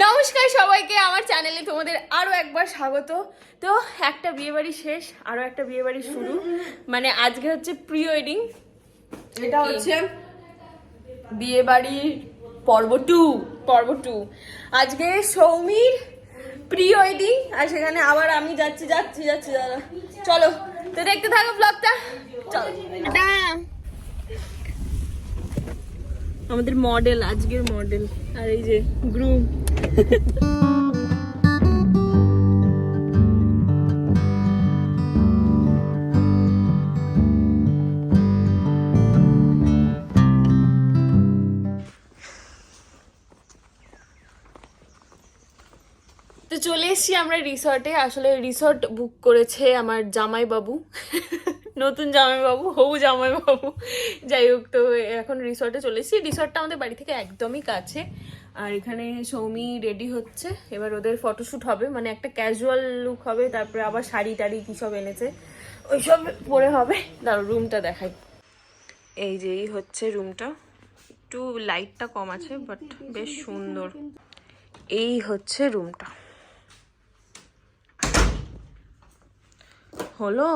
নমস্কার সবাইকে আমার চ্যানেলে তোমাদের আরও একবার স্বাগত। তো একটা বিয়ে বাড়ি শেষ আরও একটা বিয়ে বাড়ি শুরু। মানে আজকে হচ্ছে প্রি ওয়েডিং। এটা হচ্ছে বিয়ে বাড়ির পর্ব টু। পর্ব টু। আজকে সৌমির প্রি ওয়েডিং আর সেখানে আবার আমি যাচ্ছি যাচ্ছি যাচ্ছি দাদা। চলো তো দেখতে থাকো ব্লগটা চলো। আমাদের মডেল আজকের মডেল আর এই যে গ্রুম তো চলে এসেছি আমরা রিসর্টে আসলে রিসর্ট বুক করেছে আমার জামাইবাবু। নতুন জামাইবাবু, হবু জামাইবাবু। যাই হোক, তো এখন রিসর্টে চলে এসেছি। রিসর্টটা আমাদের বাড়ি থেকে একদমই কাছে। আর এখানে সৌমি রেডি হচ্ছে। এবার ওদের ফটোশ্যুট হবে মানে একটা ক্যাজুয়াল লুক হবে, তারপরে আবার শাড়ি টাড়ি কী সব এনেছে ওইসব পরে হবে। দাঁড়ো রুমটা দেখাই। এই যে, এই হচ্ছে রুমটা একটু লাইটটা কম আছে বাট বেশ সুন্দর। এই হচ্ছে রুমটা হলো?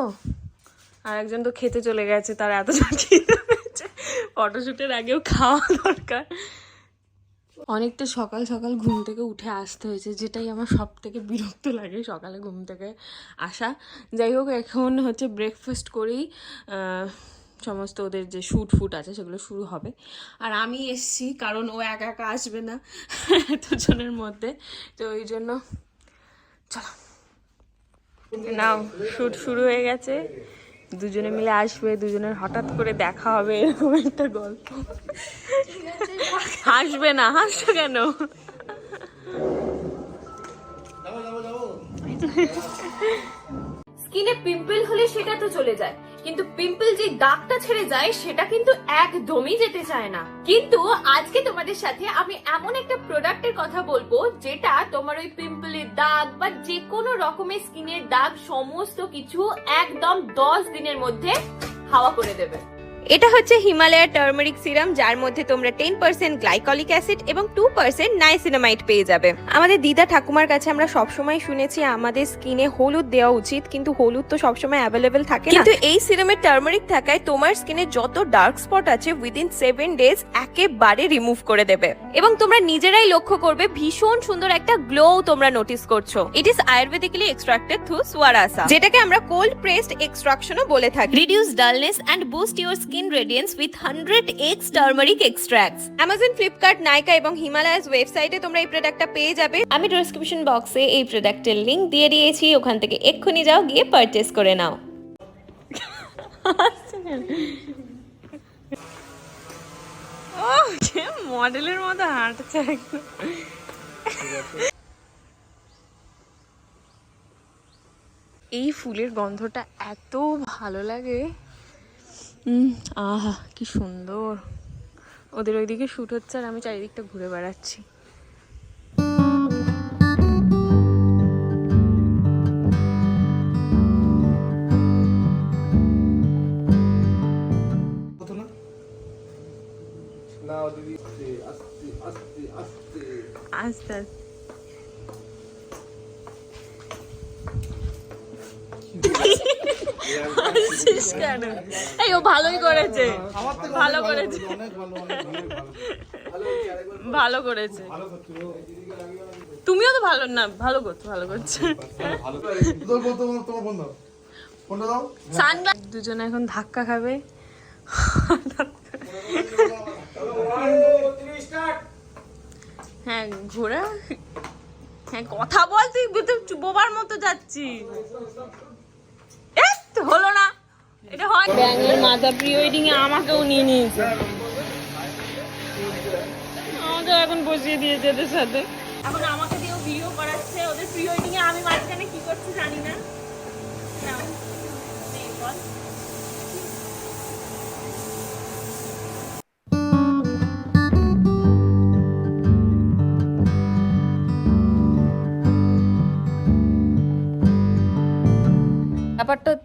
আর একজন তো খেতে চলে গেছে, তার এত খিদে পেয়েছে। ফটোশুটের আগেও খাওয়া দরকার। অনেকটা সকাল সকাল ঘুম থেকে উঠে আসতে হয়েছে, যেটাই আমার সব থেকে বিরক্ত লাগে সকালে ঘুম থেকে আসা। যাই হোক, এখন হচ্ছে ব্রেকফাস্ট করেই সমস্ত ওদের যে শ্যুট ফুট আছে সেগুলো শুরু হবে। আর আমি এসছি কারণ ও একা একা আসবে না এতজনের মধ্যে, তো ওই জন্য চলো। নাও শুট শুরু হয়ে গেছে। দুজনে মিলে আসবে, দুজনের হঠাৎ করে দেখা হবে, এরকম একটা গল্প। হাসবে না, হাসছো কেন? স্কিনে পিম্পল হলে সেটা তো চলে যায়। কিন্তু পিম্পল যে দাগটা ছেড়ে যায়, সেটা কিন্তু একদমই যেতে চায় না। কিন্তু আজকে তোমাদের সাথে আমি এমন একটা প্রোডাক্টের কথা বলব, যেটা তোমার ওই পিম্পলের দাগ বা যে কোনো রকমের স্কিনের দাগ, সমস্ত কিছু একদম দশ দিনের মধ্যে হাওয়া করে দেবে। এটা হচ্ছে হিমালয়া টার্মারিক সিরাম যার মধ্যে তোমরা টেন পার্সেন্ট গ্লাইকলিক অ্যাসিড এবং টু পার্সেন্ট নাইসিনামাইড পেয়ে যাবে। আমাদের দিদা ঠাকুমার কাছে আমরা সবসময় শুনেছি আমাদের স্কিনে হলুদ দেওয়া উচিত কিন্তু হলুদ তো সবসময় অ্যাভেলেবেল থাকে কিন্তু এই সিরামের টার্মারিক থাকায় তোমার স্কিনে যত ডার্ক স্পট আছে উইদিন সেভেন ডেজ একেবারে রিমুভ করে দেবে। এবং তোমরা নিজেরাই লক্ষ্য করবে ভীষণ সুন্দর একটা গ্লো তোমরা নোটিস করছ। It is ayurvedically extracted through swarasa যেটাকে আমরা কোল্ড প্রেসড এক্সট্রাকশনও বলে থাকি। Reduce dullness and boost your skin radiance with hundred x turmeric extracts Amazon Flipkart Nykaa এবং হিমালয়াস ওয়েবসাইটে তোমরা এই প্রোডাক্টটা পেয়ে যাবে। আমি ডেসক্রিপশন বক্সে এই প্রোডাক্টের লিঙ্ক দিয়ে দিয়েছি, ওখান থেকে এক্ষুনি যাও, গিয়ে পারচেস করে নাও। মডেলের মতো হাঁটছে এই ফুলের গন্ধটা এত ভালো লাগে। আহা কি সুন্দর। ওদের ওইদিকে শ্যুট হচ্ছে আর আমি চারিদিকটা ঘুরে বেড়াচ্ছি। আস্তে আস্তে। হাসছিস কেন? এই, ও ভালোই করেছে। ভালো করেছে। ভালো করেছে। তুমিও তো ভালো, না, ভালো করছ ভালো করছ। সানগ্লাস দুজনে এখন ধাক্কা খাবে। হ্যাঁ ঘোরা হ্যাঁ কথা বল, তুই বোবার মতো যাচ্ছি হলো না। এটা হয় ব্যাঙের মাথা প্রি ওয়েডিং এ আমাকেও নিয়ে নিয়েছে। আমাকে এখন বসিয়ে দিয়েছে এদের সাথে। এখন আমাকে দিয়েও ভিডিও করাচ্ছে। ওদের প্রি ওয়েডিং এ আমি মাঝখানে কি করছি জানি না।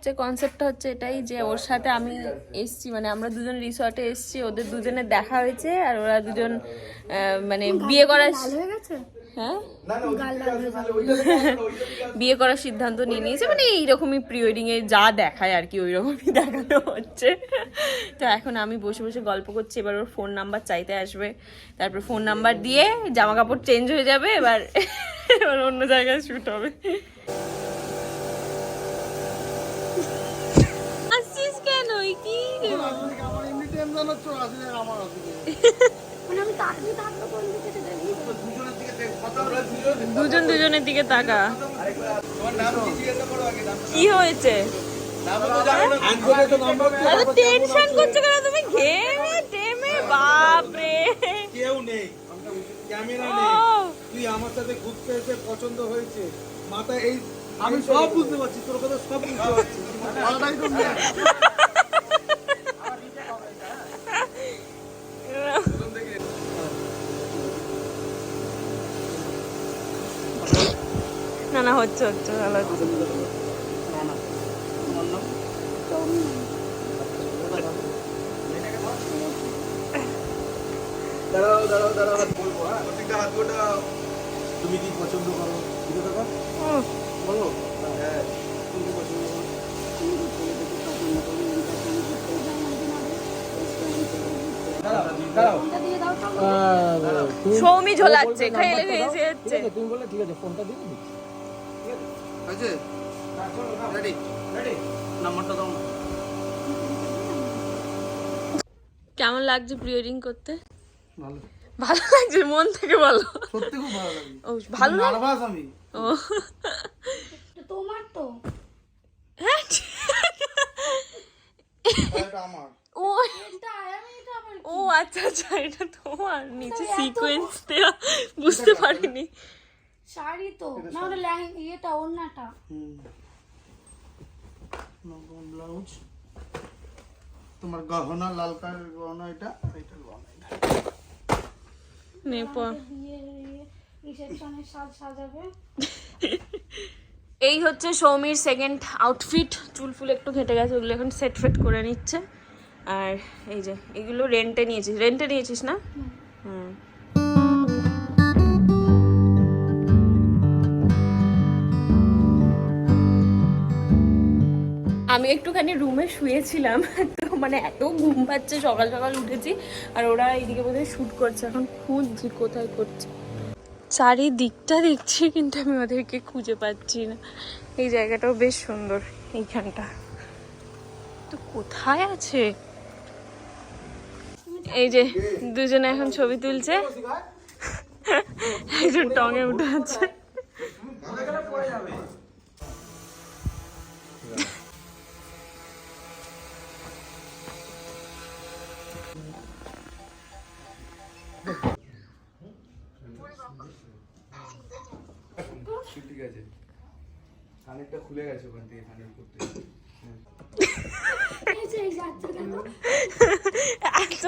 হচ্ছে কনসেপ্টটা হচ্ছে এটাই যে ওর সাথে আমি এসছি মানে আমরা দুজন রিসর্টে এসছি ওদের দুজনের দেখা হয়েছে আর ওরা দুজন মানে বিয়ে করার হ্যাঁ। বিয়ে করার সিদ্ধান্ত নিয়ে নিয়েছে মানে এইরকমই প্রি ওয়েডিং এ যা দেখায় আর কি ওই রকমই দেখানো হচ্ছে। তো এখন আমি বসে বসে গল্প করছি এবার ওর ফোন নাম্বার চাইতে আসবে। তারপর ফোন নাম্বার দিয়ে জামা কাপড় চেঞ্জ হয়ে যাবে এবার এবার অন্য জায়গায় শুট হবে আসছিস কেন ওই কি রে? আসলে কি আমার এমনি টেনশন হচ্ছে আসলে আমার আসলে দুজনের দিকে দেখ কথা বলে দুজন দুজনের দিকে তাকা। তোমার নাম কি? জিজ্ঞাসা করো আগে নাম কি হয়েছে? নাম তো জানো না। আনসারে তো নাম্বার এত টেনশন করছ কেন? তুমি ঘেমে টেমে বাপ রে কেউ নেই। ক্যামেরা নেই। তুই আমার সাথে ঘুরতে এসে পছন্দ হয়েছে। মাথা এই আমি সব বুঝতে পারছি তোর কথা সব বুঝতে পারছি। ভালো দাঁড়াও দাঁড়াও দাঁড়াও হাত বলব হ্যাঁ? প্রত্যেকটা হাত গোটা তুমি কি পছন্দ করো? বুঝতে পারো উফ, বলো। হ্যাঁ তুমি কি পছন্দ করো? সৌমি ঝোলাচ্ছে খেলে খেয়েছে যাচ্ছে আছে রেডি রেডি নাম্বারটা দাও কেমন লাগছে প্রি ওয়েডিং করতে? ভালো। ভালো লাগছে মন থেকে বলো সত্যি খুব ভালো লাগে ও ভালো নার্ভাস আমি? ও। তোমার তো। হ্যাঁ এটা আমার। ও ও আচ্ছা আচ্ছা এটা তোমার। নিচে সিকোয়েন্স দেওয়া বুঝতে পারিনি। শাড়ি তো না ওটা ল্যাং- ইয়েটা ওড়নাটা। ব্লাউজ। তোমার গহনা লাল কালার গহনা এটা এটা গহনা। সাজ সাজাবে। এই হচ্ছে সৌমির সেকেন্ড আউটফিট চুল ফুল একটু ঘেটে গেছে ওগুলো এখন সেট ফেট করে নিচ্ছে। আর এই যে এগুলো রেন্টে নিয়েছিস রেন্টে নিয়েছিস না। হুম। আমি একটুখানি রুমে শুয়েছিলাম, তো মানে এত ঘুম পাচ্ছে, সকাল সকাল উঠেছি, আর ওরা এইদিকে বোধহয় শ্যুট করছে, এখন খুঁজছি কোথায় করছে। চারিদিকটা দেখছি, কিন্তু আমি ওদেরকে খুঁজে পাচ্ছি না। এই জায়গাটাও বেশ সুন্দর, এইখানটা। তো কোথায় আছে? এই যে দুজনে এখন ছবি তুলছে। একজন টঙে উঠে আছে। কানেরটা খুলে গেছে ওখান থেকে কানের করতে। এই যে এই যাচ্ছে দেখো এত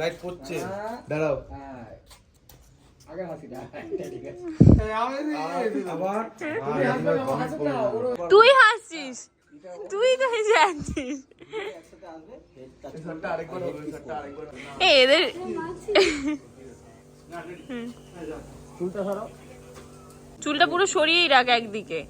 লাইট করছে। দাঁড়াও। আবার? তুই হাসছিস? তুই তো হেসে আছিস এদের চুলটা পুরো সরিয়েই রাখ একদিকে।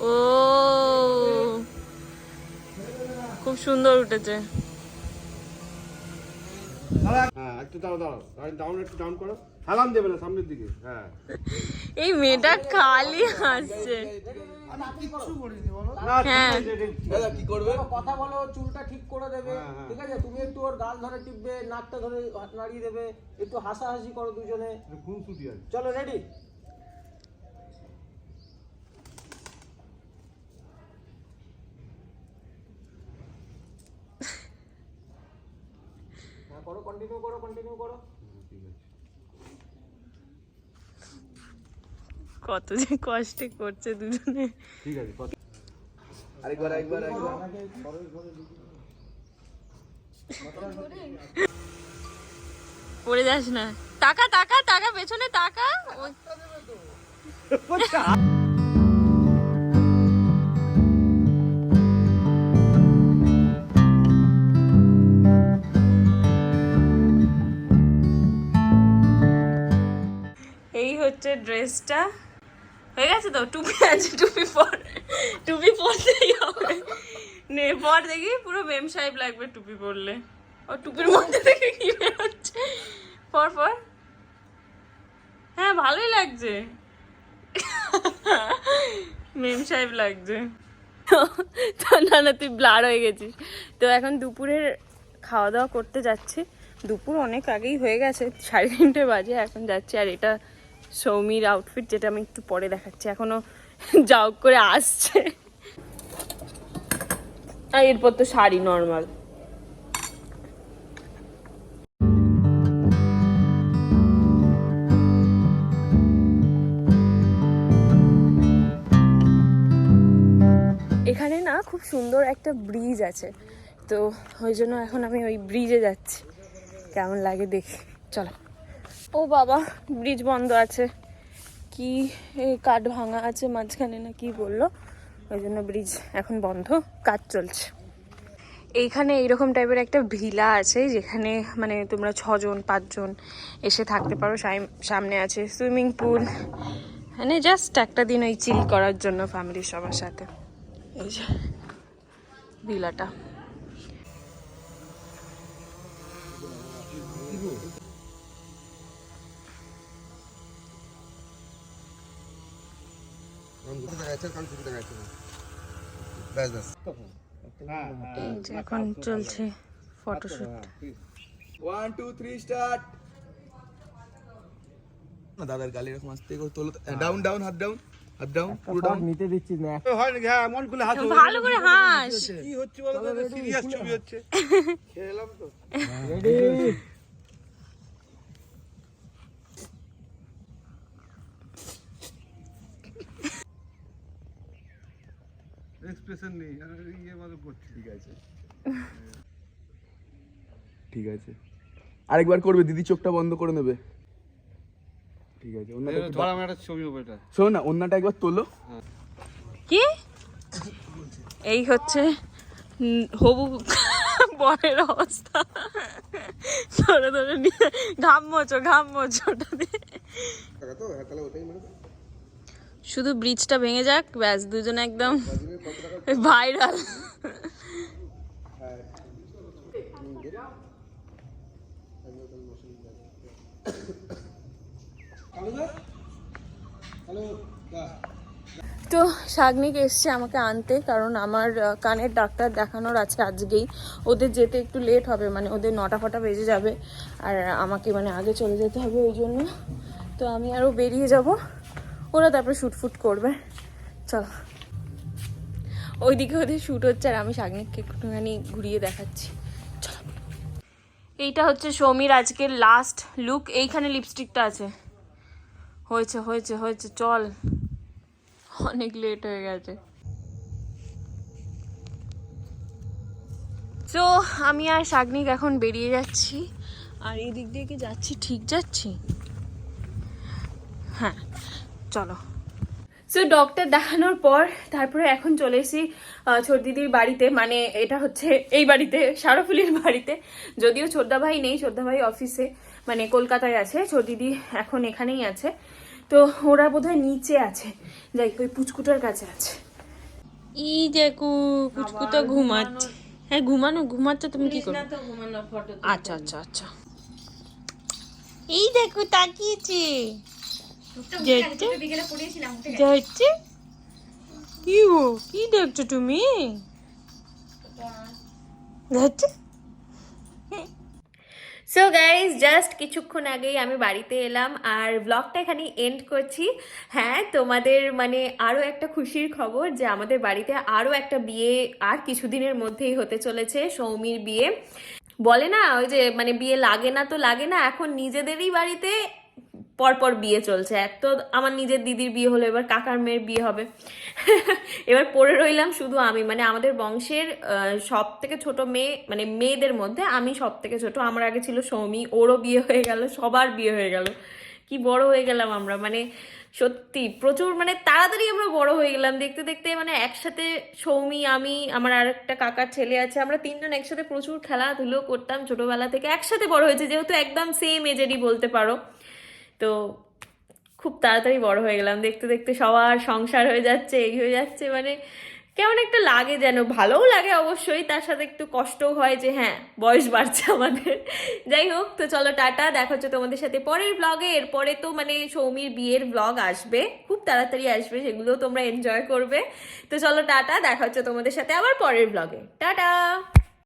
ও, খুব সুন্দর উঠেছে। হ্যাঁ একটু দাঁড়াও দাঁড়াও। ডাউন একটু ডাউন করো। সালাম দেবে না সামনের দিকে হ্যাঁ। এই মেয়েটা খালি হাসছে। হ্যাঁ। দাদা কি করবে? কথা বলো চুলটা ঠিক করে দেবে হ্যাঁ, হ্যাঁ। ঠিক আছে? তুমি একটু ওর গাল ধরে টিপবে নাকটা ধরে হাত নাড়িয়ে দেবে একটু হাসাহাসি করো দুজনে। চলো রেডি হ্যাঁ করো কন্টিনিউ করো কন্টিনিউ করো কত যে কষ্টে করছে দুজনে। ঠিক আছে আরেকবার একবার একবার পড়ে যাস না। টাকা টাকা টাকা পেছনে টাকা এই হচ্ছে ড্রেসটা। হয়ে গেছে তো? টুপি আছে টুপি পর টুপি পরতেই হবে। নে, পর দেখি পুরো মেম সাহেব লাগবে টুপি পরলে ও টুপির মধ্যে থেকে কি বেরোচ্ছে? পর পর। হ্যাঁ ভালোই লাগছে। মেম সাহেব লাগছে। তো না না তুই ব্লার হয়ে গেছিস। তো এখন দুপুরের খাওয়া দাওয়া করতে যাচ্ছি। দুপুর অনেক আগেই হয়ে গেছে, সাড়ে তিনটে বাজে, এখন যাচ্ছি। আর এটা সৌমির আউটফিট যেটা আমি একটু পরে দেখাচ্ছি, এখনও যাও করে আসছে। আর এরপর তো শাড়ি নর্মাল এখানে না খুব সুন্দর একটা ব্রিজ আছে। তো ওই জন্য এখন আমি ওই ব্রিজে যাচ্ছি। কেমন লাগে দেখি? চলো। ও বাবা ব্রিজ বন্ধ আছে। কি কাঠ ভাঙা আছে মাঝখানে না কি বলল? ওই জন্য ব্রিজ এখন বন্ধ, কাজ চলছে। এইখানে এইরকম টাইপের একটা ভিলা আছে যেখানে মানে তোমরা ছজন, পাঁচজন এসে থাকতে পারো। সামনে আছে সুইমিং পুল মানে জাস্ট একটা দিন ওই চিল করার জন্য ফ্যামিলির সবার সাথে। এই যে ভিলাটা এখন চলছে photoshoot one two three start না দাদার গালি এরকম আসতে করে তোলো ডাউন ডাউন হাত ডাউন হাত ডাউন পুরো ডাউন নিতে দিচ্ছিস না। হয় নাকি? হ্যাঁ মন খুলে হাত ভালো করে হাস। কি হচ্ছে বলো সিরিয়াস ছবি হচ্ছে। খেলাম তো। এক্সপ্রেশন নেই আর ইয়ে মানে করছি। ঠিক আছে। ঠিক আছে। আরেকবার করবে দিদি চোখটা বন্ধ করে নেবে। ঠিক আছে অন্যটা ধর আমার একটা ছবি হবে এটা। শোনো না অন্যটা একবার তোলো। কি? এই হচ্ছে হবু বরের অবস্থা। ধরে ধরে নিয়ে ঘাম মোচো ঘাম মোচো ওটা দিয়ে। শুধু ব্রিজটা ভেঙে যাক, ব্যাস, দুজনে একদম ভাইরাল তো শাগনিক এসছে আমাকে আনতে, কারণ আমার কানের ডাক্তার দেখানোর আছে আজকেই। ওদের যেতে একটু লেট হবে মানে ওদের নটা ফটা বেজে যাবে, আর আমাকে মানে আগে চলে যেতে হবে ওই জন্য। তো আমি আরও বেরিয়ে যাব। ওরা তারপরে শুটফুট করবে। চলো। ওইদিকে ওদের শ্যুট হচ্ছে আর আমি শাগনিককে একটুখানি ঘুরিয়ে দেখাচ্ছি। চলো। এইটা হচ্ছে সৌমির আজকের লাস্ট লুক এইখানে লিপস্টিকটা আছে। হয়েছে হয়েছে হয়েছে। চল। অনেক লেট হয়ে গেছে। তো আমি আর শাগনিক এখন বেরিয়ে যাচ্ছি। আর এই দিক দিয়ে কি যাচ্ছি? ঠিক যাচ্ছি? হ্যাঁ। চলো। সো ডক্টর দেখানোর পর তারপরে এখন চলে এসেছি ছোট দিদির বাড়িতে। মানে এটা হচ্ছে এই বাড়িতে সারফুলির বাড়িতে। যদিও ছোটদা ভাই নেই ছোটদা ভাই অফিসে মানে কলকাতায় আছে। ছোট দিদি এখন এখানেই আছে। তো ওরা বোধহয় নিচে আছে। যাই ওই পুচকুটার কাছে আছে। ই দেখো পুচকুটা ঘুমাচ্ছে। হ্যাঁ ঘুমানো ঘুমাচ্ছে তুমি কি করো? আচ্ছা আচ্ছা আচ্ছা। এই দেখো তাকিয়েছে। কি গো কি দেখছ তুমি? সো গাইজ জাস্ট কিছুক্ষণ আগেই আমি বাড়িতে এলাম আর ব্লগটা এখানে এন্ড করছি। হ্যাঁ তোমাদের মানে আরও একটা খুশির খবর যে আমাদের বাড়িতে আরও একটা বিয়ে আর কিছুদিনের মধ্যেই হতে চলেছে সৌমির বিয়ে। বলে না ওই যে মানে বিয়ে লাগে না তো লাগে না এখন নিজেদেরই বাড়িতে পরপর বিয়ে চলছে। এক তো আমার নিজের দিদির বিয়ে হলো, এবার কাকার মেয়ের বিয়ে হবে। এবার পড়ে রইলাম শুধু আমি। মানে আমাদের বংশের সব থেকে ছোট মেয়ে মানে মেয়েদের মধ্যে আমি সব থেকে ছোট। আমার আগে ছিল সৌমি, ওরও বিয়ে হয়ে গেল, সবার বিয়ে হয়ে গেল। কি বড় হয়ে গেলাম আমরা। মানে সত্যি প্রচুর মানে তাড়াতাড়ি আমরা বড় হয়ে গেলাম। দেখতে দেখতে মানে একসাথে সৌমি, আমি, আমার আর একটা কাকার ছেলে আছে। আমরা তিনজন একসাথে প্রচুর খেলাধুলো করতাম ছোটবেলা থেকে। একসাথে বড় হয়েছে, যেহেতু একদম সেম এজেরই বলতে পারো। তো খুব তাড়াতাড়ি বড় হয়ে গেলাম। দেখতে দেখতে সবার সংসার হয়ে যাচ্ছে এই হয়ে যাচ্ছে। মানে কেমন একটা লাগে যেন, ভালোও লাগে অবশ্যই। তার সাথে একটু কষ্টও হয় যে হ্যাঁ বয়স বাড়ছে আমাদের। যাই হোক, তো চলো টাটা। দেখা হচ্ছে তোমাদের সাথে পরের ব্লগে এরপরে তো মানে সৌমির বিয়ের ব্লগ আসবে। খুব তাড়াতাড়ি আসবে, সেগুলোও তোমরা এনজয় করবে। তো চলো টাটা। দেখা হচ্ছে তোমাদের সাথে আবার পরের ব্লগে টাটা!